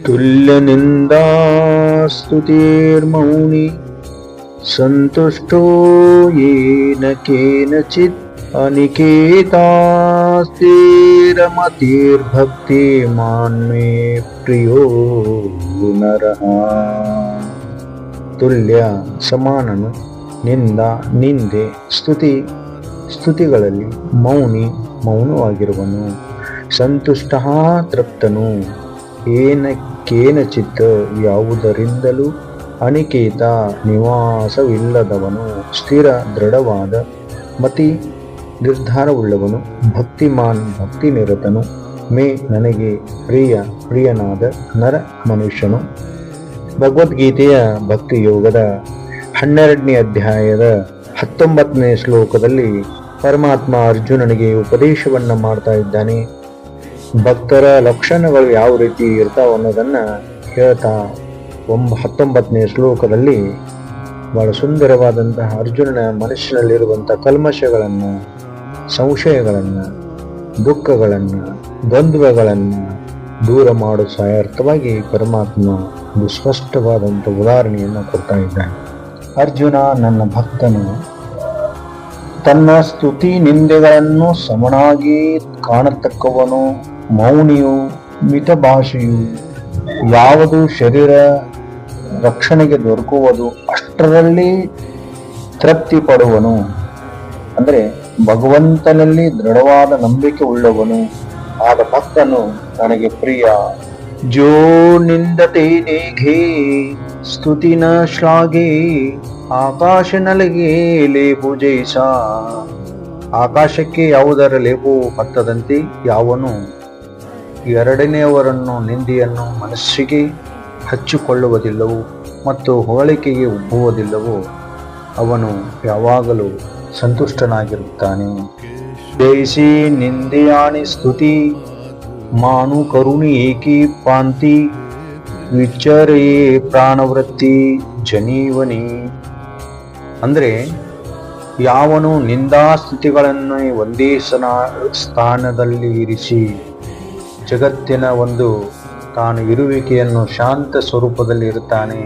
तुल्यनिन्दास्तुतिर्मौनि सन्तुष्टो येन केनचित् अनिकेतास्तिरमतिर्भक्तिमान्मे प्रियो नरः ತುಲ್ಯ ಸಮಾನನು ನಿಂದ ನಿಂದೆ ಸ್ತುತಿ ಸ್ತುತಿಗಳಲ್ಲಿ ಮೌನಿ ಮೌನವಾಗಿರುವನು ಸಂತುಷ್ಟ ತೃಪ್ತನು ಏನ ಕೇನಚಿತ್ ಯಾವುದರಿಂದಲೂ ಅನಿಕೇತ ನಿವಾಸವಿಲ್ಲದವನು, ಸ್ಥಿರ ದೃಢವಾದ ಮತಿ ನಿರ್ಧಾರವುಳ್ಳವನು, ಭಕ್ತಿಮಾನ್ ಭಕ್ತಿ ನಿರತನು ಮೇ ನನಗೆ ಪ್ರಿಯ ಪ್ರಿಯನಾದ ನರ ಮನುಷ್ಯನು. ಭಗವದ್ಗೀತೆಯ ಭಕ್ತಿ ಯೋಗದ ಹನ್ನೆರಡನೇ ಅಧ್ಯಾಯದ ಹತ್ತೊಂಬತ್ತನೇ ಶ್ಲೋಕದಲ್ಲಿ ಪರಮಾತ್ಮ ಅರ್ಜುನನಿಗೆ ಉಪದೇಶವನ್ನು ಮಾಡ್ತಾ ಇದ್ದಾನೆ. ಭಕ್ತರ ಲಕ್ಷಣಗಳು ಯಾವ ರೀತಿ ಇರ್ತಾವ ಅನ್ನೋದನ್ನ ಹೇಳ್ತಾ ಒಂಬ ಹತ್ತೊಂಬತ್ತನೇ ಶ್ಲೋಕದಲ್ಲಿ ಬಹಳ ಸುಂದರವಾದಂತಹ ಅರ್ಜುನನ ಮನಸ್ಸಿನಲ್ಲಿರುವಂಥ ಕಲ್ಮಶಗಳನ್ನು, ಸಂಶಯಗಳನ್ನು, ದುಃಖಗಳನ್ನು, ದ್ವಂದ್ವಗಳನ್ನು ದೂರ ಮಾಡೋ ಸಹಾಯಾರ್ಥವಾಗಿ ಪರಮಾತ್ಮ ಒಂದು ಸ್ಪಷ್ಟವಾದಂಥ ಉದಾಹರಣೆಯನ್ನು ಕೊಡ್ತಾ ಇದ್ದಾನೆ. ಅರ್ಜುನ, ನನ್ನ ಭಕ್ತನು, ತನ್ನ ಸ್ತುತಿ ನಿಂದೆಗಳನ್ನು ಸಮನಾಗಿ ಕಾಣತಕ್ಕವನು. ಮೌನಿಯು, ಮಿತಭಾಷೆಯು ಯಾವುದು ಶರೀರ ರಕ್ಷಣೆಗೆ ದೊರಕುವುದು ಅಷ್ಟರಲ್ಲಿ ತೃಪ್ತಿ ಪಡುವನು. ಅಂದರೆ ಭಗವಂತನಲ್ಲಿ ದೃಢವಾದ ನಂಬಿಕೆ ಉಳ್ಳವನು ಆದ ಭಕ್ತನು ನನಗೆ ಪ್ರಿಯ. ಜೋ ನಿಂದತೆ ನೇಘೆ ಸ್ತುತಿನ ಶ್ಲಾಘೆ ಆಕಾಶ ನಲಗೆ ಲೇಪು ಜೈಸ ಆಕಾಶಕ್ಕೆ ಯಾವುದರ ಲೇಪು ಹತ್ತದಂತೆ ಯಾವನು? ಎರಡನೆಯವರನ್ನು ನಿಂದಿಯನ್ನು ಮನಸ್ಸಿಗೆ ಹಚ್ಚಿಕೊಳ್ಳುವುದಿಲ್ಲವೋ ಮತ್ತು ಹೋಳಿಕೆಗೆ ಉಬ್ಬುವುದಿಲ್ಲವೋ ಅವನು ಯಾವಾಗಲೂ ಸಂತುಷ್ಟನಾಗಿರುತ್ತಾನೆ. ದೇಶಿ ನಿಂದೆಯಾಣಿ ಸ್ತುತಿ, ಮಾನು ಕರುಣಿ ಏಕಿ ಪಾಂತಿ ವಿಚಾರೆಯೇ ಪ್ರಾಣವೃತ್ತಿ ಜನೀವನಿ. ಅಂದರೆ ಯಾವನು ನಿಂದಾಸ್ತುತಿಗಳನ್ನು ಒಂದೇ ಸನ ಸ್ಥಾನದಲ್ಲಿ ಇರಿಸಿ ಜಗತ್ತಿನ ಒಂದು ತಾನು ಇರುವಿಕೆಯನ್ನು ಶಾಂತ ಸ್ವರೂಪದಲ್ಲಿ ಇರುತ್ತಾನೆ.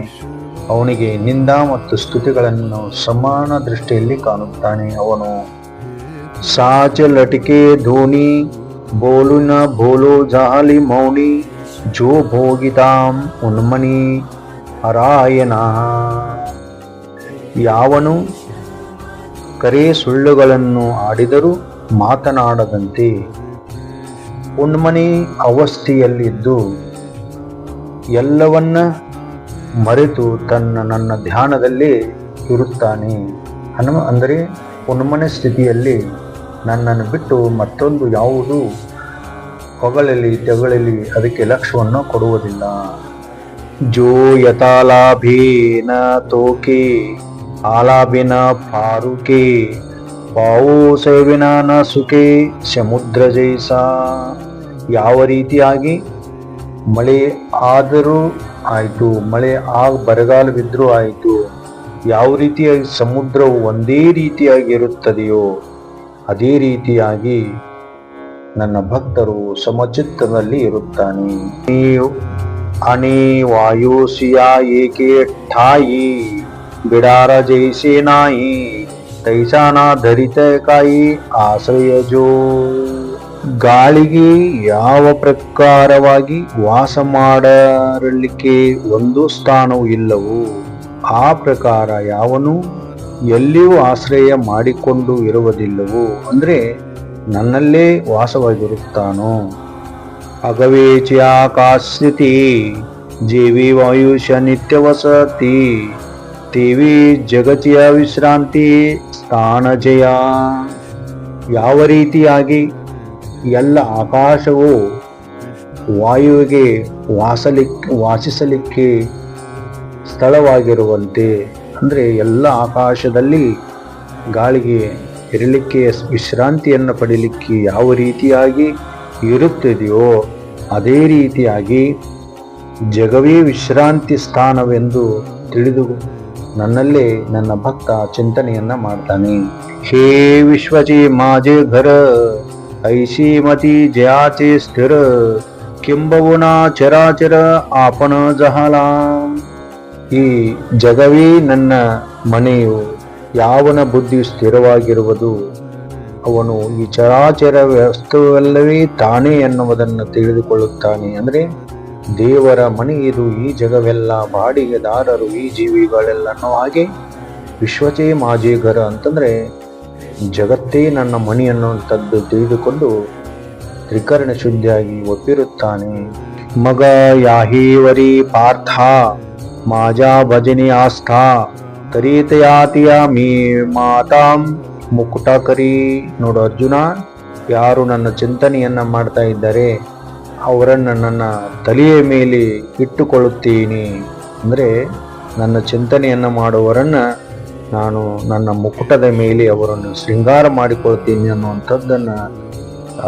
ಅವನಿಗೆ ನಿಂದ ಮತ್ತು ಸ್ತುತಿಗಳನ್ನು ಸಮಾನ ದೃಷ್ಟಿಯಲ್ಲಿ ಕಾಣುತ್ತಾನೆ ಅವನು. ಸಾಚ ಲಟಿಕೆ ಧೋನಿ, ಬೋಲುನ ಬೋಲೋ ಜಾಲಿ ಮೌನಿ, ಜೋ ಭೋಗಿತಾಂ ಉನ್ಮನಿ ಅರಾಯಣ ಯಾವನು ಕರೆ ಸುಳ್ಳುಗಳನ್ನು ಆಡಿದರೂ ಮಾತನಾಡದಂತೆ ಉನ್ಮನಿ ಅವಸ್ಥೆಯಲ್ಲಿದ್ದು ಎಲ್ಲವನ್ನ ಮರೆತು ತನ್ನ ನನ್ನ ಧ್ಯಾನದಲ್ಲಿ ಇರುತ್ತಾನೆ. ಹನುಮ, ಅಂದರೆ ಉನ್ಮನೆ ಸ್ಥಿತಿಯಲ್ಲಿ ನನ್ನನ್ನು ಬಿಟ್ಟು ಮತ್ತೊಂದು ಯಾವುದು ಹೊಗಳಲಿ ತೆಗಳಲಿ ಅದಕ್ಕೆ ಲಕ್ಷ್ಯವನ್ನು ಕೊಡುವುದಿಲ್ಲ. ಜೋ ಯಥಾಲಾಭೇನ ತೋಕೆ, ಆಲಾಭಿನ ಪಾರುಕೆ, ಪಾವು ಸೇವಿನ ಸುಖೆ ಸಮುದ್ರ ಜೈಸ. ಯಾವ ರೀತಿಯಾಗಿ ಮಳೆ ಆದರೂ ಆಯಿತು, ಮಳೆ ಆಗ ಬರಗಾಲ ಬಿದ್ದರೂ ಆಯಿತು, ಯಾವ ರೀತಿಯಾಗಿ ಸಮುದ್ರವು ಒಂದೇ ರೀತಿಯಾಗಿ ಇರುತ್ತದೆಯೋ, ಅದೇ ರೀತಿಯಾಗಿ ನನ್ನ ಭಕ್ತರು ಸಮಚಿತ್ತದಲ್ಲಿ ಇರುತ್ತಾನೆ. ಅಣಿ ವಾಯುಸಿಯ ಏಕೆ ಠಾಯಿ? ಬಿಡಾರ ಜೈಸೆ ನಾಯಿ, ತೈಸಾನ ಧರಿತ ಕಾಯಿ ಆಶ್ರಯ ಜೋ ಗಾಳಿಗೆ ಯಾವ ಪ್ರಕಾರವಾಗಿ ವಾಸ ಮಾಡಲಿಕ್ಕೆ ಒಂದು ಸ್ಥಾನವೂ ಇಲ್ಲವೋ, ಆ ಪ್ರಕಾರ ಯಾವನು ಎಲ್ಲಿಯೂ ಆಶ್ರಯ ಮಾಡಿಕೊಂಡು ಇರುವುದಿಲ್ಲವೋ, ಅಂದರೆ ನನ್ನಲ್ಲೇ ವಾಸವಾಗಿರುತ್ತಾನೋ. ಅಗವೇಚಿ ಆಕಾಶಿತಿ ಜೀವಿ ವಾಯುಷ ನಿತ್ಯ ವಸತಿ, ದೇವಿ ಜಗತಿಯ ವಿಶ್ರಾಂತಿ ಸ್ಥಾನಜಯ ಯಾವ ರೀತಿಯಾಗಿ ಎಲ್ಲ ಆಕಾಶವು ವಾಯುವಿಗೆ ವಾಸಲಿಕ್ಕೆ ವಾಸಿಸಲಿಕ್ಕೆ ಸ್ಥಳವಾಗಿರುವಂತೆ. ಅಂದರೆ ಎಲ್ಲ ಆಕಾಶದಲ್ಲಿ ಗಾಳಿಗೆ ಇರಲಿಕ್ಕೆ, ವಿಶ್ರಾಂತಿಯನ್ನು ಪಡೀಲಿಕ್ಕೆ ಯಾವ ರೀತಿಯಾಗಿ ಇರುತ್ತದೆಯೋ, ಅದೇ ರೀತಿಯಾಗಿ ಜಗವೇ ವಿಶ್ರಾಂತಿ ಸ್ಥಾನವೆಂದು ತಿಳಿದು ನನ್ನಲ್ಲೇ ನನ್ನ ಭಕ್ತ ಚಿಂತನೆಯನ್ನು ಮಾಡ್ತಾನೆ. ಹೇ ವಿಶ್ವಜಿ, ಮಾಜೆ ಘರ! ಐಸಿ जयाचे स्थिर ಕಿಂಬವುನ ಚರಾಚರ ಆಪನ ಜಹಲ ಈ ಜಗವೇ ನನ್ನ ಮನೆಯು ಯಾವನ ಬುದ್ಧಿ ಸ್ಥಿರವಾಗಿರುವುದು ಅವನು ಈ ಚರಾಚರ ವಸ್ತುವಲ್ಲವೇ ತಾನೇ ಎನ್ನುವುದನ್ನು ತಿಳಿದುಕೊಳ್ಳುತ್ತಾನೆ ಅಂದರೆ, ದೇವರ ಮನೆ ಇದು ಈ ಜಗವೆಲ್ಲ, ಬಾಡಿಗೆದಾರರು ಈ ಜೀವಿಗಳೆಲ್ಲ ಅನ್ನೋ ಹಾಗೆ, ವಿಶ್ವಚೇ ಮಾಜೇಗರ ಅಂತಂದ್ರೆ ಜಗತ್ತೇ ನನ್ನ ಮಣಿ ಅನ್ನುವಂಥದ್ದು ತಿಳಿದುಕೊಂಡು ತ್ರಿಕರಣ ಶುದ್ಧಿಯಾಗಿ ಒಪ್ಪಿರುತ್ತಾನೆ. ಮಗ ಯಾಹೀವರಿ ಪಾರ್ಥ, ಮಾಜಾ ಭಜನಿ ಆಸ್ಥಾ ತರೀತಯಾತಿಯ ಮೀ ಮಾತಾಂ ಮುಕುಟಕರಿ ನೋಡು ಅರ್ಜುನ, ಯಾರು ನನ್ನ ಚಿಂತನೆಯನ್ನು ಮಾಡ್ತಾ ಇದ್ದಾರೆ, ಅವರನ್ನು ನನ್ನ ತಲೆಯ ಮೇಲೆ ಇಟ್ಟುಕೊಳ್ಳುತ್ತೀನಿ. ಅಂದರೆ ನನ್ನ ಚಿಂತನೆಯನ್ನು ಮಾಡುವವರನ್ನ ನಾನು ನನ್ನ ಮುಕುಟದ ಮೇಲೆ ಅವರನ್ನು ಶೃಂಗಾರ ಮಾಡಿಕೊಳ್ತೀನಿ ಅನ್ನುವಂಥದ್ದನ್ನು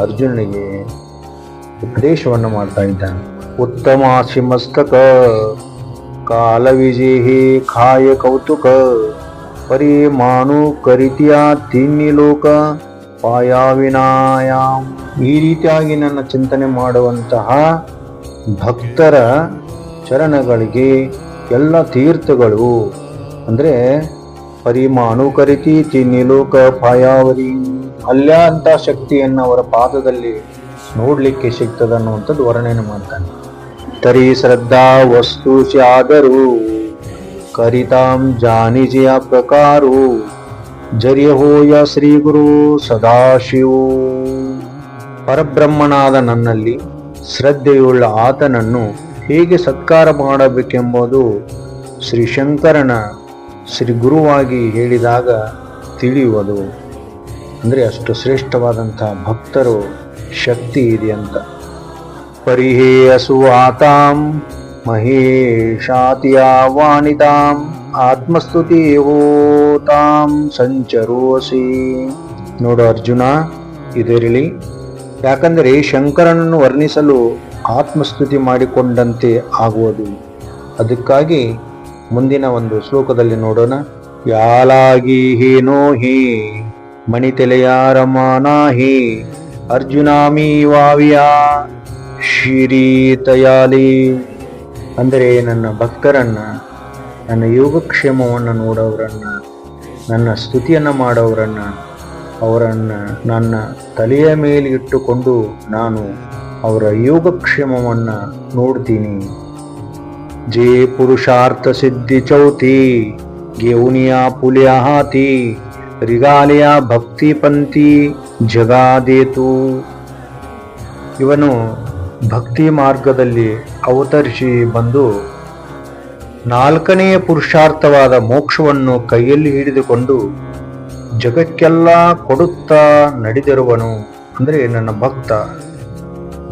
ಅರ್ಜುನನಿಗೆ ಉಪದೇಶವನ್ನು ಮಾಡ್ತಾ ಇದ್ದಾನೆ. ಉತ್ತಮ ಶಿಮಸ್ತಕ ಕಾಲ ವಿಜೇಹಿ ಖಾಯ ಕೌತುಕ, ಪರಿಮಾಣು ಕರಿತಿಯ ತಿನ್ನಿ ಲೋಕ ಪಾಯಾವಿನಾಯಾಮ್ ಈ ರೀತಿಯಾಗಿ ನನ್ನ ಚಿಂತನೆ ಮಾಡುವಂತಹ ಭಕ್ತರ ಚರಣಗಳಿಗೆ ಎಲ್ಲ ತೀರ್ಥಗಳು, ಅಂದರೆ ಪರಿಮಾಣು ಕರಿತಿ ತಿನ್ನಿಲೋಕ ಪಾಯಾವರಿ. ಅಲ್ಲ ಅಂತ ಶಕ್ತಿಯನ್ನು ಅವರ ಪಾದದಲ್ಲಿ ನೋಡಲಿಕ್ಕೆ ಸಿಗ್ತದೆ ಅನ್ನುವಂಥದ್ದು ವರ್ಣನೆ ಮಾಡ್ತಾನೆ. ತರಿ ಶ್ರದ್ಧಾ ವಸ್ತು ಆದರೂ ಕರಿತಾಂ ಜಾನಿಜಿಯ ಪ್ರಕಾರು, ಜರಿಯ ಹೋಯ ಶ್ರೀ ಗುರು ಸದಾಶಿವ. ಪರಬ್ರಹ್ಮನಾದ ನನ್ನಲ್ಲಿ ಶ್ರದ್ಧೆಯುಳ್ಳ ಆತನನ್ನು ಹೇಗೆ ಸತ್ಕಾರ ಮಾಡಬೇಕೆಂಬುದು ಶ್ರೀ ಶಂಕರನ ಶ್ರೀ ಗುರುವಾಗಿ ಹೇಳಿದಾಗ ತಿಳಿಯುವುದು. ಅಂದರೆ ಅಷ್ಟು ಶ್ರೇಷ್ಠವಾದಂಥ ಭಕ್ತರು ಶಕ್ತಿ ಇದೆ ಅಂತ. ಪರಿಹೇಯಸು ಆತಾಂ, ಮಹೇಶಾತಿಯ ವಾಣಿತಾಂ, ಆತ್ಮಸ್ತುತಿ ಹೋತಾಂ, ಸಂಚರೋಸಿ. ನೋಡು ಅರ್ಜುನ, ಇದಿರಲಿ. ಯಾಕಂದರೆ ಶಂಕರನನ್ನು ವರ್ಣಿಸಲು ಆತ್ಮಸ್ತುತಿ ಮಾಡಿಕೊಂಡಂತೆ ಆಗುವುದು. ಅದಕ್ಕಾಗಿ ಮುಂದಿನ ಒಂದು ಶ್ಲೋಕದಲ್ಲಿ ನೋಡೋಣ. ಯಾಲಾಗಿ ಹಿ ಮಣಿತೆಲೆಯ ಹೇ ಅರ್ಜುನಾಮಿ ವಾವಿಯ ಶಿರೀತಯಾಲಿ ಅಂದರೆ ನನ್ನ ಭಕ್ತರನ್ನು, ನನ್ನ ಯೋಗಕ್ಷೇಮವನ್ನು ನೋಡೋರನ್ನ ನನ್ನ ಸ್ತುತಿಯನ್ನು ಮಾಡೋರನ್ನ ಅವರನ್ನು ನನ್ನ ತಲೆಯ ಮೇಲೆ ಇಟ್ಟುಕೊಂಡು ನಾನು ಅವರ ಯೋಗಕ್ಷೇಮವನ್ನು ನೋಡ್ತೀನಿ. जे पुरुषार्थ सिद्धी चौथी घेऊनिया पुल्या हाती रिगालिया ಭಕ್ತಿಪಂಥಿ ಜಗಾದೇತು ಇವನು ಭಕ್ತಿ ಮಾರ್ಗದಲ್ಲಿ ಅವತರಿಸಿ ಬಂದು ನಾಲ್ಕನೆಯ ಪುರುಷಾರ್ಥವಾದ ಮೋಕ್ಷವನ್ನು ಕೈಯಲ್ಲಿ ಹಿಡಿದುಕೊಂಡು ಜಗಕ್ಕೆಲ್ಲ ಕೊಡುತ್ತಾ ನಡೆದಿರುವನು ಅಂದರೆ ನನ್ನ ಭಕ್ತ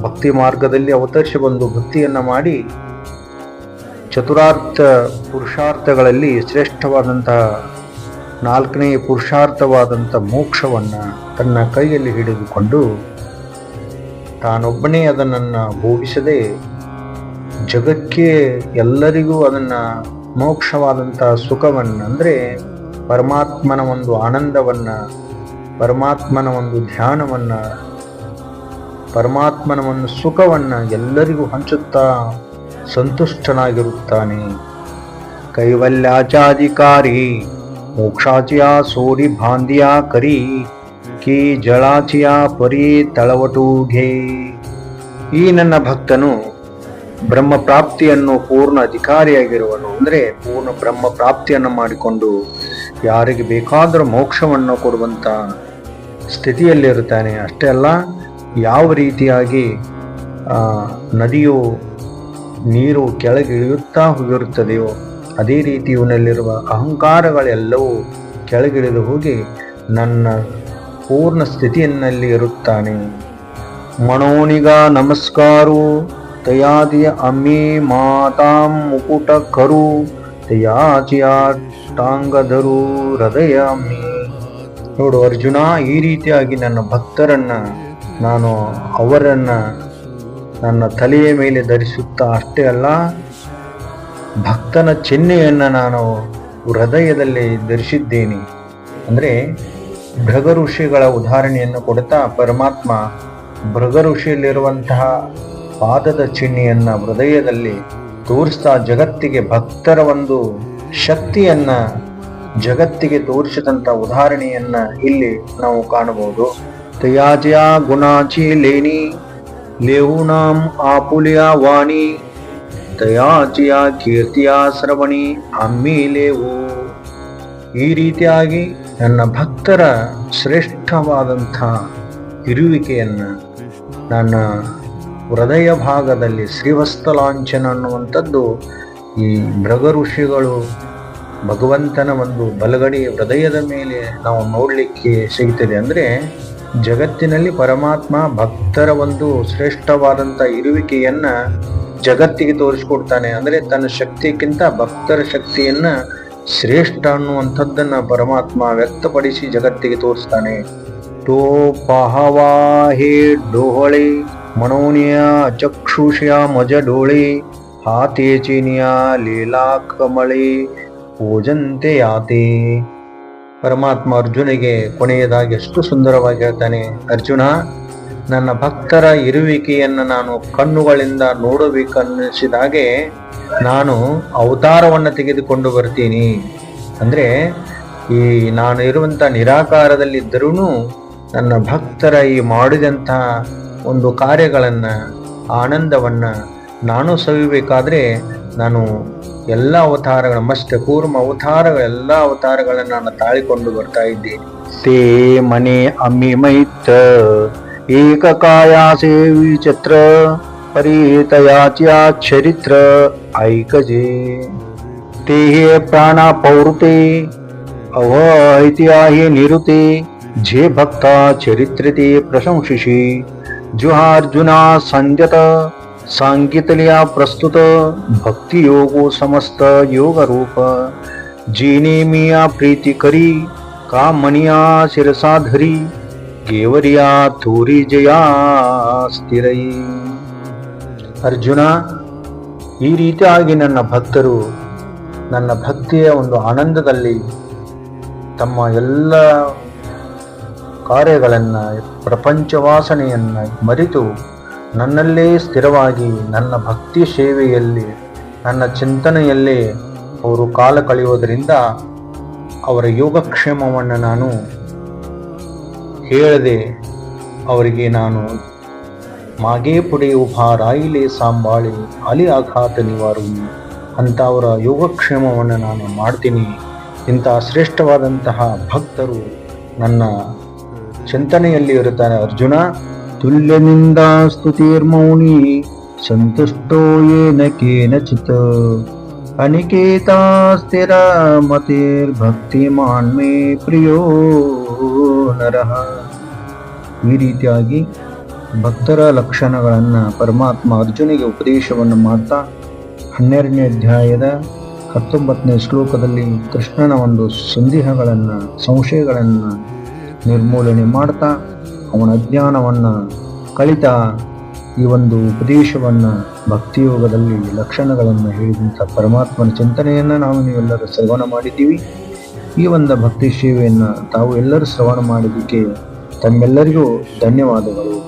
ಭಕ್ತಿ ಮಾರ್ಗದಲ್ಲಿ ಅವತರಿಸಿ ಬಂದು ಭಕ್ತಿಯನ್ನ ಮಾಡಿ ಚತುರಾರ್ಥ ಪುರುಷಾರ್ಥಗಳಲ್ಲಿ ಶ್ರೇಷ್ಠವಾದಂತಹ ನಾಲ್ಕನೇ ಪುರುಷಾರ್ಥವಾದಂಥ ಮೋಕ್ಷವನ್ನು ತನ್ನ ಕೈಯಲ್ಲಿ ಹಿಡಿದುಕೊಂಡು ತಾನೊಬ್ಬನೇ ಅದನ್ನು ಭೋಗಿಸದೆ ಜಗಕ್ಕೆ ಎಲ್ಲರಿಗೂ ಅದನ್ನು ಮೋಕ್ಷವಾದಂಥ ಸುಖವನ್ನು ಅಂದರೆ ಪರಮಾತ್ಮನ ಒಂದು ಆನಂದವನ್ನು, ಪರಮಾತ್ಮನ ಒಂದು ಧ್ಯಾನವನ್ನು, ಪರಮಾತ್ಮನ ಒಂದು ಸುಖವನ್ನು ಎಲ್ಲರಿಗೂ ಹಂಚುತ್ತಾ ಸಂತುಷ್ಟನಾಗಿರುತ್ತಾನೆ. ಕೈವಲ್ಯಾಚಾಧಿಕಾರಿ, ಮೋಕ್ಷಾಚಿಯ ಸೋರಿ ಭಾಂದಿಯ ಕರಿ, ಕಿ ಜಳಾಚಿಯ ಪರಿ ತಳವಟೂಘೆ ಈ ನನ್ನ ಭಕ್ತನು ಬ್ರಹ್ಮ ಪ್ರಾಪ್ತಿಯನ್ನು ಪೂರ್ಣ ಅಧಿಕಾರಿಯಾಗಿರುವನು ಅಂದರೆ ಪೂರ್ಣ ಬ್ರಹ್ಮ ಪ್ರಾಪ್ತಿಯನ್ನು ಮಾಡಿಕೊಂಡು ಯಾರಿಗೆ ಬೇಕಾದರೂ ಮೋಕ್ಷವನ್ನು ಕೊಡುವಂಥ ಸ್ಥಿತಿಯಲ್ಲಿರುತ್ತಾನೆ. ಅಷ್ಟೇ ಅಲ್ಲ, ಯಾವ ರೀತಿಯಾಗಿ ನದಿಯು ನೀರು ಕೆಳಗೆ ಇಳಿಯುತ್ತಾ ಹೋಗಿರುತ್ತದೆಯೋ, ಅದೇ ರೀತಿ ಇವನಲ್ಲಿರುವ ಅಹಂಕಾರಗಳೆಲ್ಲವೂ ಕೆಳಗಿಳಿದು ಹೋಗಿ ನನ್ನ ಪೂರ್ಣ ಸ್ಥಿತಿಯನ್ನಲ್ಲಿ ಇರುತ್ತಾನೆ. ಮನೋನಿಗ ನಮಸ್ಕಾರು, ತಯಾದಿಯ ಅಮ್ಮಿ ಮಾತಾ ಮುಕುಟ ಕರು ತಯಾಚಿಯಾಟಾಂಗಧರು ಹೃದಯ ನೋಡು ಅರ್ಜುನ, ಈ ರೀತಿಯಾಗಿ ನನ್ನ ಭಕ್ತರನ್ನು, ನಾನು ಅವರನ್ನ ನನ್ನ ತಲೆಯ ಮೇಲೆ ಧರಿಸುತ್ತಾ ಅಷ್ಟೇ ಅಲ್ಲ, ಭಕ್ತನ ಚಿಹ್ನೆಯನ್ನು ನಾನು ಹೃದಯದಲ್ಲಿ ಧರಿಸಿದ್ದೇನೆ. ಅಂದರೆ ಭೃಗ ಋಷಿಗಳ ಉದಾಹರಣೆಯನ್ನು ಕೊಡುತ್ತಾ ಪರಮಾತ್ಮ ಭೃಗ ಋಷಿಯಲ್ಲಿರುವಂತಹ ಪಾದದ ಚಿಹ್ನೆಯನ್ನು ಹೃದಯದಲ್ಲಿ ತೋರಿಸ್ತಾ ಜಗತ್ತಿಗೆ ಭಕ್ತರ ಒಂದು ಶಕ್ತಿಯನ್ನು ಜಗತ್ತಿಗೆ ತೋರಿಸಿದಂಥ ಉದಾಹರಣೆಯನ್ನು ಇಲ್ಲಿ ನಾವು ಕಾಣಬಹುದು. ತಯಾಜಯ ಗುಣಾಚಿ ಲೇನಿ ಲೇಹುನಾಂ ಆಪುಲಿಯ ವಾಣಿ ತಯಾಚಿಯ ಕೀರ್ತಿಯ ಶ್ರವಣಿ ಅಮ್ಮಿಲೇವು ಈ ರೀತಿಯಾಗಿ ನನ್ನ ಭಕ್ತರ ಶ್ರೇಷ್ಠವಾದಂಥ ಇರುವಿಕೆಯನ್ನು ನನ್ನ ಹೃದಯ ಭಾಗದಲ್ಲಿ ಶ್ರೀವಸ್ತಲಾಂಛನ ಅನ್ನುವಂಥದ್ದು ಈ ಮೃಗ ಋಷಿಗಳು ಭಗವಂತನ ಒಂದು ಬಲಗಡಿ ಹೃದಯದ ಮೇಲೆ ನಾವು ನೋಡಲಿಕ್ಕೆ ಸಿಗ್ತದೆ. ಅಂದರೆ ಜಗತ್ತಿನಲ್ಲಿ ಪರಮಾತ್ಮ ಭಕ್ತರ ಒಂದು ಶ್ರೇಷ್ಠವಾದಂಥ ಇರುವಿಕೆಯನ್ನ ಜಗತ್ತಿಗೆ ತೋರಿಸ್ಕೊಡ್ತಾನೆ. ಅಂದರೆ ತನ್ನ ಶಕ್ತಿಗಿಂತ ಭಕ್ತರ ಶಕ್ತಿಯನ್ನ ಶ್ರೇಷ್ಠ ಅನ್ನುವಂಥದ್ದನ್ನ ಪರಮಾತ್ಮ ವ್ಯಕ್ತಪಡಿಸಿ ಜಗತ್ತಿಗೆ ತೋರಿಸ್ತಾನೆ. ಟೋ ಪಹವಾಹಿ ಡೋಹಳಿ ಮನೋನಿಯ ಚಕ್ಷುಷಿಯ ಮಜ ಡೋಳಿ ಹಾತೇಚಿನಿಯ ಲೀಲಾ ಕಮಳಿ ಪೂಜಂತೆ ಯಾತೆ ಪರಮಾತ್ಮ ಅರ್ಜುನಿಗೆ ಕೊನೆಯದಾಗಿ ಎಷ್ಟು ಸುಂದರವಾಗಿ ಹೇಳ್ತಾನೆ, ಅರ್ಜುನ, ನನ್ನ ಭಕ್ತರ ಇರುವಿಕೆಯನ್ನು ನಾನು ಕಣ್ಣುಗಳಿಂದ ನೋಡಬೇಕನ್ನಿಸಿದಾಗೆ ನಾನು ಅವತಾರವನ್ನು ತೆಗೆದುಕೊಂಡು ಬರ್ತೀನಿ. ಅಂದರೆ ಈ ನಾನು ಇರುವಂಥ ನಿರಾಕಾರದಲ್ಲಿದ್ದರೂ ನನ್ನ ಭಕ್ತರ ಈ ಮಾಡಿದಂಥ ಒಂದು ಕಾರ್ಯಗಳನ್ನು, ಆನಂದವನ್ನು ನಾನು ಸವಿಬೇಕಾದರೆ ನಾನು ಎಲ್ಲ ಅವತಾರಗಳ ಮಷ್ಟ ಕೂರ್ಮ ಅವತಾರಗಳ, ಎಲ್ಲ ಅವತಾರಗಳನ್ನು ನಾನು ತಾಳಿಕೊಂಡು ಬರ್ತಾ ಇದ್ದೇನೆ ತೇ ಮನೆ ಅಮ್ಮಿ ಮೈತ್ ಏಕಕಾಯ ಸೇವಿ ಚತ್ರ ಪರಿಹಿತಯಾಚಿಯ ಚರಿತ್ರ, ಐಕಜೆ. ತೇಹೇ ಪ್ರಾಣ ಪೌರುತೆ, ಅವ ಐತಿಹಾಹಿ ನಿರುತೆ ಜೆ ಭಕ್ತ ಚರಿತ್ರತೆ ಪ್ರಶಂಸಿಷಿ, ಜುಹಾರ್ಜುನ ಸಂಜತ सांगितल्या प्रस्तुत भक्ती योगो समस्त योग रूप जीने मिया प्रीती करी कामनिया शिरसा धरी गेवरिया थोरी जया ಸ್ಥಿರೈ ಅರ್ಜುನ ಈ ರೀತಿಯಾಗಿ ನನ್ನ ಭಕ್ತರು ನನ್ನ ಭಕ್ತಿಯ ಒಂದು ಆನಂದದಲ್ಲಿ ತಮ್ಮ ಎಲ್ಲ ಕಾರ್ಯಗಳನ್ನು ಪ್ರಪಂಚ ವಾಸನೆಯನ್ನು ಮರೆತು ನನ್ನಲ್ಲೇ ಸ್ಥಿರವಾಗಿ, ನನ್ನ ಭಕ್ತಿ ಸೇವೆಯಲ್ಲಿ, ನನ್ನ ಚಿಂತನೆಯಲ್ಲೇ ಅವರು ಕಾಲ ಕಳೆಯುವುದರಿಂದ ಅವರ ಯೋಗಕ್ಷೇಮವನ್ನು ನಾನು ಹೇಳದೆ ಅವರಿಗೆ ನಾನು ಮಾಗೇ ಪುಡೆಯು ರಾಯಿಲೆ ಸಾಂಬಾಳಿ ಅಲಿ ಆಘಾತ ನಿವಾರು ಅಂತ ಅವರ ಯೋಗಕ್ಷೇಮವನ್ನು ನಾನು ಮಾಡ್ತೀನಿ. ಇಂಥ ಶ್ರೇಷ್ಠವಾದಂತಹ ಭಕ್ತರು ನನ್ನ ಚಿಂತನೆಯಲ್ಲಿ ಇರುತ್ತಾರೆ ಅರ್ಜುನ. ಸ್ತುತಿರ್ಮೌನಿ ಸಂತುಷ್ಟೋ ಏನ ಕೇನಚಿತ್. ಅನಿಕೇತಾ ಸ್ಥಿರ ಮತಿರ್ಭಕ್ತಿಮಾನ್ ಮೇ ಪ್ರಿಯೋ ನರಹ ಈ ರೀತಿಯಾಗಿ ಭಕ್ತರ ಲಕ್ಷಣಗಳನ್ನು ಪರಮಾತ್ಮ ಅರ್ಜುನಿಗೆ ಉಪದೇಶವನ್ನು ಮಾಡ್ತಾ ಹನ್ನೆರಡನೇ ಅಧ್ಯಾಯದ ಹತ್ತೊಂಬತ್ತನೇ ಶ್ಲೋಕದಲ್ಲಿ ಕೃಷ್ಣನ ಒಂದು ಸಂದೇಹಗಳನ್ನು, ಸಂಶಯಗಳನ್ನು ನಿರ್ಮೂಲನೆ ಮಾಡ್ತಾ ಅವನ ಅಜ್ಞಾನವನ್ನು ಕಳಿತ ಈ ಒಂದು ಉಪದೇಶವನ್ನು ಭಕ್ತಿಯೋಗದಲ್ಲಿ ಲಕ್ಷಣಗಳನ್ನು ಹೇಳಿದಂಥ ಪರಮಾತ್ಮನ ಚಿಂತನೆಯನ್ನು ನಾವು ನೀವೆಲ್ಲರೂ ಶ್ರವಣ ಮಾಡಿದ್ದೀವಿ. ಈ ಒಂದು ಭಕ್ತಿ ಸೇವೆಯನ್ನು ತಾವು ಎಲ್ಲರೂ ಶ್ರವಣ ಮಾಡಿದ್ದಕ್ಕೆ ತಮ್ಮೆಲ್ಲರಿಗೂ ಧನ್ಯವಾದಗಳು.